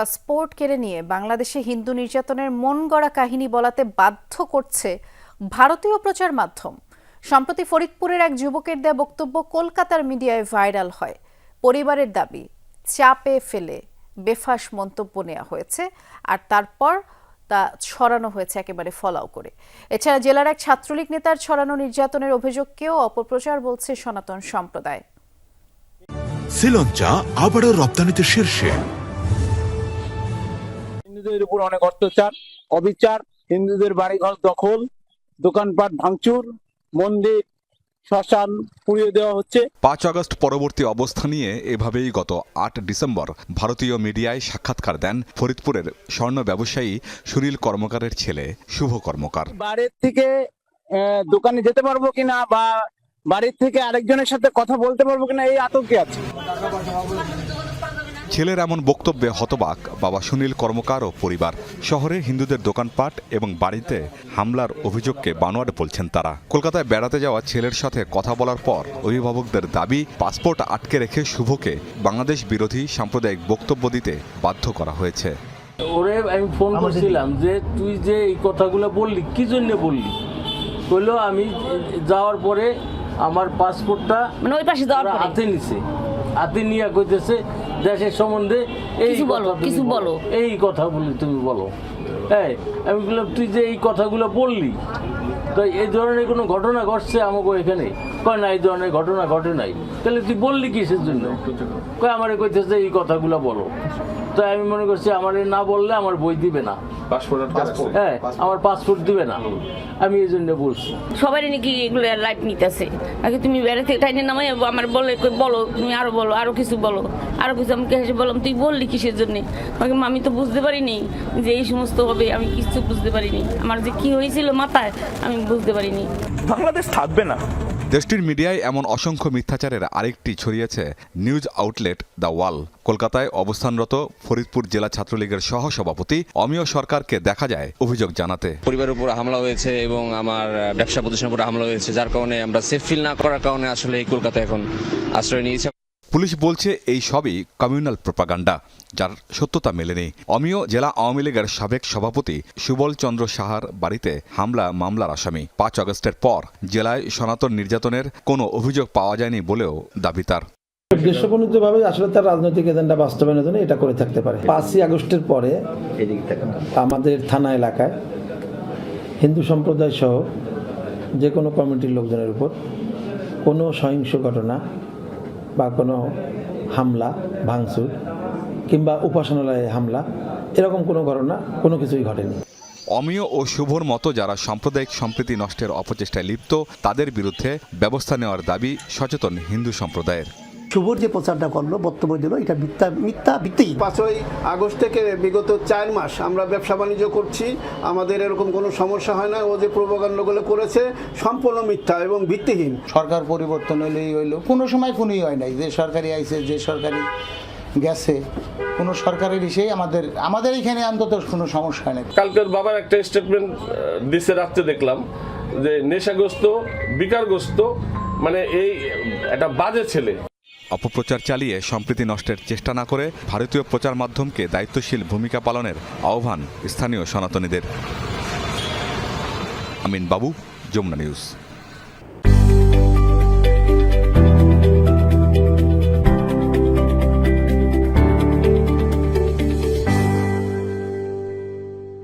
Passport কেড়ে নিয়ে বাংলাদেশে হিন্দু নির্যাতনের মন গড়া কাহিনী বলাতে বাধ্য করছে ভারতীয় প্রচার মাধ্যম। সম্প্রতি ফরিদপুরের এক যুবকের দেয়া বক্তব্য কলকাতার মিডিয়ায় ভাইরাল হয়। পরিবারের দাবি, চাপে ফেলে বেফাস মন্তব্য নেওয়া হয়েছে আর তারপর তা ছড়ানো হয়েছে একেবারে ফলাও করে। এছাড়া জেলার এক ছাত্রলীগ নেতার ছড়ানো নির্যাতনের অভিযোগকেও অপপ্রচার বলছে সনাতন সম্প্রদায়। শ্রীলঞ্চা আবারও রপ্তানিতে শীর্ষে। হিন্দুদের উপর অনেক অত্যাচার অবিচার হিন্দুদের বাড়িঘর দখল দোকানপাট ভাঙচুর মন্দির শ্মশান পুড়িয়ে দেওয়া হচ্ছে। পাঁচ আগস্ট পরবর্তী অবস্থা নিয়ে এভাবেই গত আট ডিসেম্বর ভারতীয় মিডিয়ায় সাক্ষাৎকার দেন ফরিদপুরের স্বর্ণ ব্যবসায়ী সুনীল কর্মকারের ছেলে শুভ কর্মকার। বাড়ির থেকে দোকানে যেতে পারব কিনা বা বাড়ির থেকে আরেকজনের সাথে কথা বলতে পারব কিনা এই আতঙ্কে আছে। ছেলের এমন বক্তব্যে হতবাক বাবা সুনীল কর্মকার ও পরিবার। শহরে হিন্দুদের দোকানপাট এবং বাড়িতে হামলার অভিযোগকে বানোয়াট বলছেন তারা। কলকাতায় বেড়াতে যাওয়া ছেলের সাথে কথা বলার পর অভিভাবকদের দাবি পাসপোর্ট আটকে রেখে শুভকে বাংলাদেশ বিরোধী সাম্প্রদায়িক বক্তব্য দিতে বাধ্য করা হয়েছে। ওরে আমি ফোন করছিলাম যে তুই যে এই কথাগুলো বললি কি জন্য বললি? কইলো আমি যাওয়ার পরে আমার পাসপোর্টটা মানে ওই পাশে যাওয়ার পরে? হাতে নিছে। হাতে নিয়ে কইতেছে দেশের সম্বন্ধে এই বলো, কিছু বলো। এই কথা বলি তুমি বলো। হ্যাঁ আমি বললাম তুই যে এই কথাগুলো বললি তো এই ধরনের কোনো ঘটনা ঘটছে আমাকে এখানে? কয় না এই ধরনের ঘটনা ঘটে নাই। তাহলে তুই বললি কিসের জন্য? কয় আমারে কইতেছে এই কথাগুলো বলো। তো আমি মনে করছি আমার না বললে আমার বই দিবে না। হ্যাঁ আমার পাসপোর্ট দিবে না। আমি এই জন্য বলছি। সবাই নাকি এগুলো লাইট নিতেছে। আগে তুমি বেড়াতে টাইনে নামাই আমার বলে বলো তুমি আরও বলো আরও কিছু বলো। আরও কিছু আমি হেসে বললাম তুই বললি কিসের জন্য? আমাকে আমি তো বুঝতে পারিনি যে এই সমস্ত হবে আমি কিছু বুঝতে পারিনি। আমার যে কি হয়েছিল মাথায় আমি বুঝতে পারিনি। বাংলাদেশ থাকবে না। দেশটির মিডিয়ায় এমন অসংখ্য মিথ্যাচারের আরেকটি ছড়িয়েছে নিউজ আউটলেট দ্য ওয়াল। কলকাতায় অবস্থানরত ফরিদপুর জেলা ছাত্রলীগের সহ সভাপতি অমিয় সরকারকে দেখা যায় অভিযোগ জানাতে। পরিবারের উপর হামলা হয়েছে এবং আমার ব্যবসা প্রতিষ্ঠানের উপর হামলা হয়েছে, যার কারণে আমরা সেফ ফিল না করার কারণে আসলে এই কলকাতা এখন আশ্রয় নিয়েছে। পুলিশ বলছে এই সবই কমিউনাল প্রপাগান্ডা যার সত্যতা মেলেনি। অমিয় জেলা আওয়ামী লীগের সাবেক সভাপতি সুবল চন্দ্র সাহার বাড়িতে হামলা মামলার আসামি। পাঁচ আগস্টের পর জেলায় সনাতন নির্যাতনের কোনো অভিযোগ পাওয়া যায়নি বলেও দাবি তার। উদ্দেশ্যপ্রণীতভাবে আসলে তার রাজনৈতিক এজেন্ডা বাস্তবায়নের জন্য এটা করে থাকতে পারে। পাঁচই আগস্টের পরে আমাদের থানা এলাকায় হিন্দু সম্প্রদায় সহ যে কোনো কমিটির লোকজনের উপর কোনো সহিংস ঘটনা বা কোনো হামলা, ভাঙচুর কিংবা উপাসনালয়ে হামলা, এরকম কোনো ঘটনা কোনো কিছুই ঘটেনি। অমিয় ও শুভর মতো যারা সাম্প্রদায়িক সম্প্রীতি নষ্টের অপচেষ্টায় লিপ্ত, তাদের বিরুদ্ধে ব্যবস্থা নেওয়ার দাবি সচেতন হিন্দু সম্প্রদায়ের। শুভর যে প্রচারটা করল বক্তব্য দিল এটা মিথ্যা মিথ্যা ভিত্তিহীন। পাঁচই আগস্ট থেকে বিগত চার মাস আমরা ব্যবসা বাণিজ্য করছি আমাদের এরকম কোনো সমস্যা হয় না ও যে প্রভাকাণ্ডগুলো করেছে সম্পূর্ণ মিথ্যা এবং ভিত্তিহীন। সরকার পরিবর্তন হলেই হইল। কোনো সময় কোনোই হয় নাই। যে সরকারি আইছে যে সরকারি গেছে কোনো সরকারের ইসেই আমাদের আমাদের এখানে অন্তত কোনো সমস্যা হয় না কালকের বাবার একটা স্টেটমেন্ট দিছে রাত্রে দেখলাম যে নেশাগ্রস্ত বিকারগ্রস্ত মানে এই একটা বাজে ছেলে। অপপ্রচার চালিয়ে সম্প্রীতি নষ্টের চেষ্টা না করে ভারতীয় প্রচার মাধ্যমকে দায়িত্বশীল ভূমিকা পালনের আহ্বান স্থানীয় সনাতনীদের। আমিন বাবু, যমুনা নিউজ।